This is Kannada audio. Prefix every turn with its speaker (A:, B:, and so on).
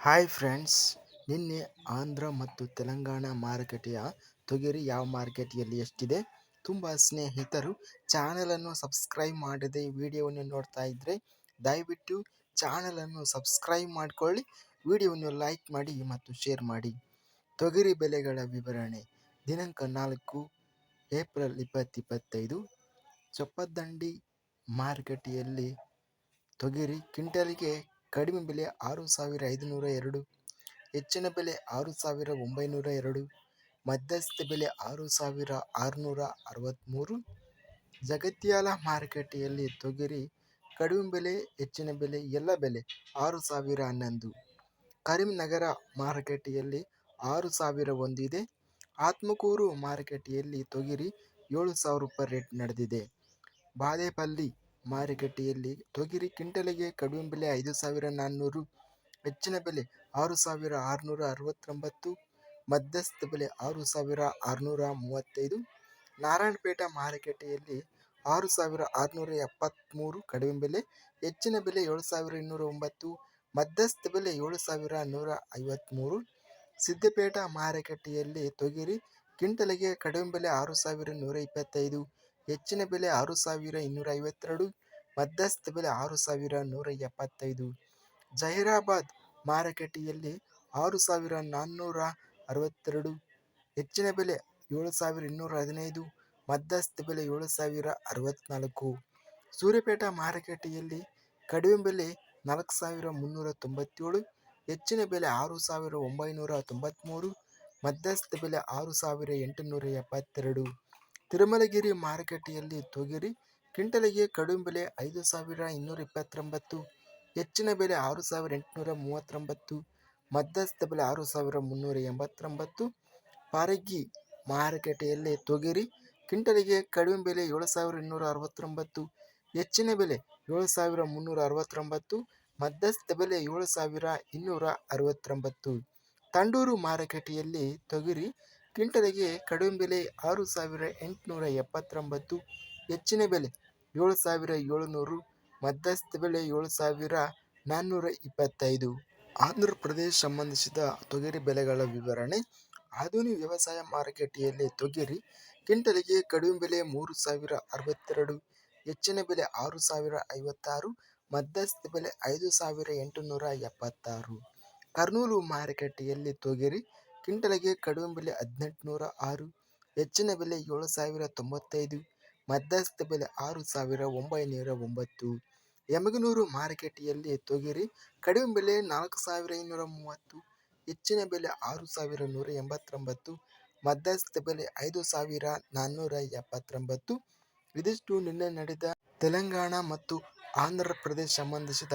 A: ಹಾಯ್ ಫ್ರೆಂಡ್ಸ್ ನಿನ್ನೆ ಆಂಧ್ರ ಮತ್ತು ತೆಲಂಗಾಣ ಮಾರುಕಟ್ಟೆಯ ತೊಗರಿ ಯಾವ ಮಾರ್ಕೆಟಿಯಲ್ಲಿ ಎಷ್ಟಿದೆ? ತುಂಬ ಸ್ನೇಹಿತರು ಚಾನಲನ್ನು ಸಬ್ಸ್ಕ್ರೈಬ್ ಮಾಡದೆ ವಿಡಿಯೋವನ್ನು ನೋಡ್ತಾ ಇದ್ದರೆ ದಯವಿಟ್ಟು ಚಾನಲನ್ನು ಸಬ್ಸ್ಕ್ರೈಬ್ ಮಾಡಿಕೊಳ್ಳಿ, ವಿಡಿಯೋವನ್ನು ಲೈಕ್ ಮಾಡಿ ಮತ್ತು ಶೇರ್ ಮಾಡಿ. ತೊಗರಿ ಬೆಲೆಗಳ ವಿವರಣೆ, ದಿನಾಂಕ ನಾಲ್ಕು ಏಪ್ರಿಲ್ ಇಪ್ಪತ್ತಿಪ್ಪತ್ತೈದು, ಚೊಪ್ಪದಂಡಿ ಮಾರುಕಟ್ಟೆಯಲ್ಲಿ ತೊಗರಿ ಕ್ವಿಂಟಲ್ಗೆ ಕಡಿಮೆ ಬೆಲೆ ಆರು ಸಾವಿರ ಐದುನೂರ ಎರಡು, ಹೆಚ್ಚಿನ ಬೆಲೆ ಆರು ಸಾವಿರ ಒಂಬೈನೂರ ಎರಡು, ಮಧ್ಯಸ್ಥ ಬೆಲೆ ಆರು ಸಾವಿರ ಆರುನೂರ ಅರವತ್ತ್ಮೂರು ಜಗತ್ಯಾಲ ಮಾರುಕಟ್ಟೆಯಲ್ಲಿ ತೊಗರಿ ಕಡಿಮೆ ಬೆಲೆ, ಹೆಚ್ಚಿನ ಬೆಲೆ, ಎಲ್ಲ ಬೆಲೆ ಆರು ಸಾವಿರ ಹನ್ನೊಂದು. ಕರೀಂನಗರ ಮಾರುಕಟ್ಟೆಯಲ್ಲಿ ಆರು ಸಾವಿರ ಒಂದಿದೆ ಆತ್ಮಕೂರು ಮಾರುಕಟ್ಟೆಯಲ್ಲಿ ತೊಗರಿ ಏಳು ಸಾವಿರ ರೂಪಾಯಿ ರೇಟ್ ನಡೆದಿದೆ. ಬಾದೇಪಲ್ಲಿ ಮಾರುಕಟ್ಟೆಯಲ್ಲಿ ತೊಗರಿ ಕ್ವಿಂಟಲಿಗೆ ಕಡಿಮೆ ಬೆಲೆ ಐದು ಸಾವಿರ ನಾನ್ನೂರು, ಹೆಚ್ಚಿನ ಬೆಲೆ ಆರು ಸಾವಿರ ಆರುನೂರ ಅರವತ್ತೊಂಬತ್ತು, ಮಧ್ಯಸ್ಥ ಬೆಲೆ ಆರು ಸಾವಿರ ಆರುನೂರ ಮೂವತ್ತೈದು, ನಾರಾಯಣಪೇಟ ಮಾರುಕಟ್ಟೆಯಲ್ಲಿ ಆರು ಸಾವಿರ ಆರುನೂರ ಎಪ್ಪತ್ತ್ಮೂರು ಕಡಿಮೆ ಬೆಲೆ, ಹೆಚ್ಚಿನ ಬೆಲೆ ಏಳು ಸಾವಿರ ಇನ್ನೂರ ಒಂಬತ್ತು, ಮಧ್ಯಸ್ಥ ಬೆಲೆ ಏಳು ಸಾವಿರ ನೂರ ಐವತ್ತ್ಮೂರು ಸಿದ್ದಪೇಟ ಮಾರುಕಟ್ಟೆಯಲ್ಲಿ ತೊಗರಿ ಕ್ವಿಂಟಲಿಗೆ ಕಡಿಮೆ ಬೆಲೆ ಆರು ಸಾವಿರ ನೂರ ಇಪ್ಪತ್ತೈದು ಹೆಚ್ಚಿನ ಬೆಲೆ ಆರು ಸಾವಿರ ಇನ್ನೂರ ಐವತ್ತೆರಡು ಮಧ್ಯಸ್ಥ ಬೆಲೆ ಆರು ಸಾವಿರ ನೂರ ಎಪ್ಪತ್ತೈದು ಜಹೀರಾಬಾದ್ ಮಾರುಕಟ್ಟೆಯಲ್ಲಿ ಆರು ಸಾವಿರ ನಾನ್ನೂರ ಅರವತ್ತೆರಡು ಹೆಚ್ಚಿನ ಬೆಲೆ ಏಳು ಸಾವಿರ ಇನ್ನೂರ ಹದಿನೈದು ಮಧ್ಯಸ್ಥ ಬೆಲೆ ಏಳು ಸಾವಿರ ಅರವತ್ತ್ನಾಲ್ಕು ಸೂರ್ಯಪೇಟ ಮಾರುಕಟ್ಟೆಯಲ್ಲಿ ಕಡಿಮೆ ಬೆಲೆ ನಾಲ್ಕು ಸಾವಿರ ಮುನ್ನೂರ ತೊಂಬತ್ತೇಳು ಹೆಚ್ಚಿನ ಬೆಲೆ ಆರು ಸಾವಿರ ಒಂಬೈನೂರ ತೊಂಬತ್ತ್ಮೂರು ಮಧ್ಯಸ್ಥ ಬೆಲೆ ಆರು ಸಾವಿರ ಎಂಟುನೂರ ಎಪ್ಪತ್ತೆರಡು ತಿರುಮಲಗಿರಿ ಮಾರುಕಟ್ಟೆಯಲ್ಲಿ ತೊಗರಿ, ಕ್ವಿಂಟಲಿಗೆ ಕಡಿಮೆ ಬೆಲೆ ಐದು ಸಾವಿರ ಇನ್ನೂರ ಇಪ್ಪತ್ತೊಂಬತ್ತು, ಹೆಚ್ಚಿನ ಬೆಲೆ ಆರು ಸಾವಿರ ಎಂಟುನೂರ ಮೂವತ್ತೊಂಬತ್ತು, ಮಧ್ಯಸ್ಥ ಬೆಲೆ ಆರು ಸಾವಿರ ಮುನ್ನೂರ ಎಂಬತ್ತೊಂಬತ್ತು. ಪಾರಗಿ ಮಾರುಕಟ್ಟೆಯಲ್ಲಿ ತೊಗರಿ, ಕ್ವಿಂಟಲಿಗೆ ಕಡಿಮೆ ಬೆಲೆ ಏಳು ಸಾವಿರ ಇನ್ನೂರ ಅರವತ್ತೊಂಬತ್ತು, ಹೆಚ್ಚಿನ ಬೆಲೆ ಏಳು ಸಾವಿರ ಮುನ್ನೂರ ಅರವತ್ತೊಂಬತ್ತು, ಮಧ್ಯಸ್ಥ ಬೆಲೆ ಏಳು ಸಾವಿರ ಇನ್ನೂರ ಅರವತ್ತೊಂಬತ್ತು. ತಂಡೂರು ಮಾರುಕಟ್ಟೆಯಲ್ಲಿ ತೊಗರಿ ಕ್ವಿಂಟಲಿಗೆ ಕಡಿಮೆ ಬೆಲೆ ಆರು ಸಾವಿರ ಎಂಟುನೂರ ಎಪ್ಪತ್ತೊಂಬತ್ತು, ಹೆಚ್ಚಿನ ಬೆಲೆ ಏಳು ಸಾವಿರ ಏಳುನೂರು, ಮಧ್ಯಸ್ಥ ಬೆಲೆ ಏಳು ಸಾವಿರ ನಾನ್ನೂರ ಇಪ್ಪತ್ತೈದು. ಆಂಧ್ರ ಪ್ರದೇಶ ಸಂಬಂಧಿಸಿದ ತೊಗರಿ ಬೆಲೆಗಳ ವಿವರಣೆ. ಆಧುನಿಕ ವ್ಯವಸಾಯ ಮಾರುಕಟ್ಟೆಯಲ್ಲಿ ತೊಗರಿ ಕ್ವಿಂಟಲಿಗೆ ಕಡಿಮೆ ಬೆಲೆ ಮೂರು ಸಾವಿರ ಅರವತ್ತೆರಡು, ಹೆಚ್ಚಿನ ಬೆಲೆ ಆರು ಸಾವಿರ ಐವತ್ತಾರು, ಮಧ್ಯಸ್ಥ ಬೆಲೆ ಐದು ಸಾವಿರ ಎಂಟುನೂರ ಎಪ್ಪತ್ತಾರು. ಕರ್ನೂಲು ಮಾರುಕಟ್ಟೆಯಲ್ಲಿ ತೊಗರಿ ಕ್ವಿಂಟಲಿಗೆ ಕಡಿಮೆ ಬೆಲೆ ಹದಿನೆಂಟುನೂರ ಆರು, ಹೆಚ್ಚಿನ ಬೆಲೆ ಏಳು ಸಾವಿರ ತೊಂಬತ್ತೈದು ಮಧ್ಯಸ್ಥ ಬೆಲೆ ಆರು ಸಾವಿರ ಒಂಬೈನೂರ ಒಂಬತ್ತು. ಯಮಗನೂರು ಮಾರುಕಟ್ಟೆಯಲ್ಲಿ ತೊಗರಿ ಕಡಿಮೆ ಬೆಲೆ ನಾಲ್ಕು ಸಾವಿರ ಇನ್ನೂರ ಮೂವತ್ತು, ಹೆಚ್ಚಿನ ಬೆಲೆ ಆರು ಸಾವಿರ ನೂರ ಎಂಬತ್ತೊಂಬತ್ತು ಮಧ್ಯಸ್ಥ ಬೆಲೆ ಐದು ಸಾವಿರ ನಾನ್ನೂರ ಎಪ್ಪತ್ತೊಂಬತ್ತು. ಇದಿಷ್ಟು ನಿನ್ನೆ ನಡೆದ ತೆಲಂಗಾಣ ಮತ್ತು ಆಂಧ್ರ ಪ್ರದೇಶ ಸಂಬಂಧಿಸಿದ